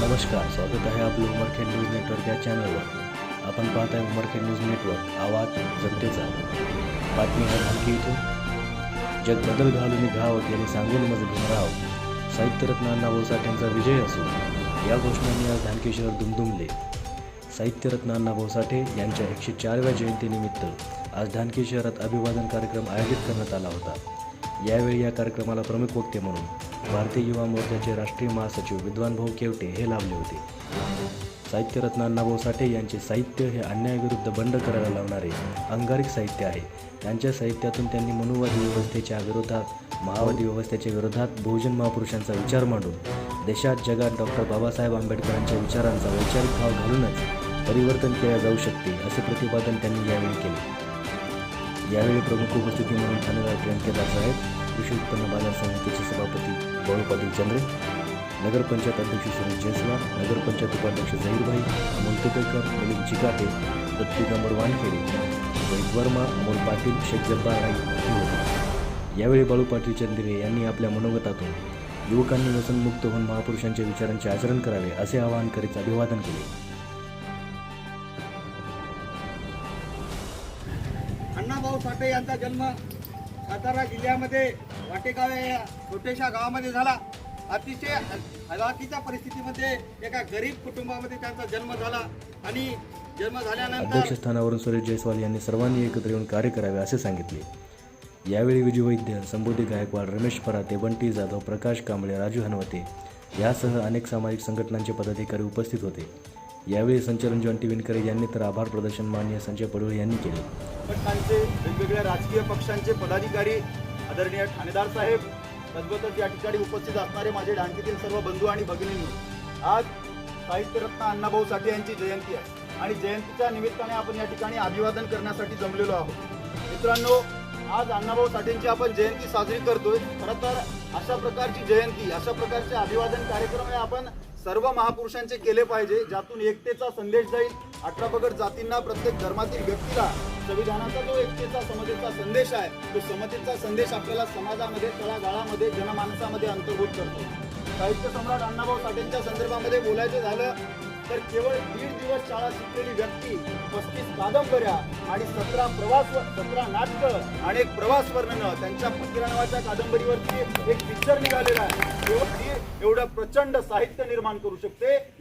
नमस्कार स्वागत आहे आपलं उमरखेड न्यूज नेटवर्क या चॅनलवर. आपण पाहत आहे उमरखेड न्यूज नेटवर्क आवाज जनतेचा. बातमी आहे धानकी इथून. जग बदल घालून घावत यांनी सांगून मज भीमराव साहित्यरत्न अण्णाभाऊ साठेंचा विजय असून या घोषणांनी आज धानकी शहर दुमदुमले. साहित्यरत्न अण्णाभाऊ साठे यांच्या एकशे चारव्या जयंतीनिमित्त आज धानकी शहरात अभिवादन कार्यक्रम आयोजित करण्यात आला होता. यावेळी या कार्यक्रमाला प्रमुख वक्ते म्हणून भारतीय युवा मोर्चाचे राष्ट्रीय महासचिव विद्वान भाऊ केवटे हे लाभले होते. साहित्यरत्न अण्णाभाऊ साठे यांचे साहित्य हे अन्यायाविरुद्ध बंड करायला लावणारे अंगारिक साहित्य आहे. त्यांच्या साहित्यातून त्यांनी मनुवादी व्यवस्थेच्या विरोधात महावादी व्यवस्थेच्या विरोधात बहुजन महापुरुषांचा विचार मांडून देशात जगात डॉक्टर बाबासाहेब आंबेडकरांच्या विचारांचा वैचारिक भाव घालूनच परिवर्तन केले जाऊ शकते असे प्रतिपादन त्यांनी यावेळी केले. यावेळी प्रमुख उपस्थिती म्हणून ठाणेदार प्रियंकेदार साहेब कृषी उत्पन्न बाजार समितीचे सभापती बाळू पाटील चंद्रे नगरपंचायत अध्यक्ष सुरेश जयस्वाल नगरपंचायत उपाध्यक्ष झहीरभाई अमोल तुपेकर मिलिंद चिकाटे दत्ती वानखेडे रोहित वर्मा अमोल पाटील शेख जब्बार राई होते. यावेळी बाळू पाटील चंद्रे यांनी आपल्या मनोगतातून युवकांनी व्यसनमुक्त होऊन महापुरुषांच्या विचारांचे आचरण करावे असे आवाहन करीत अभिवादन केले. अण्णाभाऊ साठे यांचा जन्म सातारा जिल्ह्यामध्ये वाटेगाव या छोट्याशा गावामध्ये झाला. अतिशय हलाखीच्या परिस्थितीमध्ये एका गरीब कुटुंबामध्ये त्यांचा जन्म झाला. आणि जन्म झाल्यानंतर अध्यक्षस्थानावरून सुरेश जयस्वाल यांनी सर्वांनी एकत्र येऊन कार्य करावे असे सांगितले. यावेळी विजय वैद्य संबोधी गायकवाड रमेश पराते बंटी जाधव प्रकाश कांबळे राजू हनवते यासह अनेक सामाजिक संघटनांचे पदाधिकारी उपस्थित होते. यावेळी संचलन जॉन्टी विनकरे यांनी तर आभार प्रदर्शन माननीय संजय पडोळे यांनी केले. वेगवेगळ्या राजकीय पक्षांचे पदाधिकारी आदरणीय ठाणेदार साहेब तद्वतच या ठिकाणी उपस्थित असणारे माझे डांकीतील सर्व बंधू आणि भगिनींनी आज साहित्यरत्न अण्णाभाऊ साठे यांची जयंती आहे. आणि जयंतीच्या निमित्ताने आपण या ठिकाणी अभिवादन करण्यासाठी जमलेलो आहोत. मित्रांनो आज अण्णाभाऊ साठेंची आपण जयंती साजरी करतोय. खरं तर अशा प्रकारची जयंती अशा प्रकारचे अभिवादन कार्यक्रम हे आपण सर्व महापुरुषांचे केले पाहिजे ज्यातून एकतेचा संदेश जाईल अठरा पगड जातींना प्रत्येक धर्मातील व्यक्तीला संविधानाचा जो एकतेचा समतेचा संदेश आहे तो समतेचा संदेश आपल्याला समाजामध्ये तळागाळामध्ये जनमानसामध्ये अंतर्भूत करतो. साहित्य सम्राट अण्णाभाऊ साठेंच्या संदर्भामध्ये बोलायचं झालं तर केवळ दीड दिवस शाळा शिकलेली व्यक्ती पस्तीस कादंबऱ्या आणि सतरा प्रवास सतरा नाटक आणि एक प्रवास वर्णनं त्यांच्या फकीरा नावाच्या कादंबरीवरती एक पिक्चर निघालेला आहे. ती एवढं प्रचंड साहित्य निर्माण करू शकते.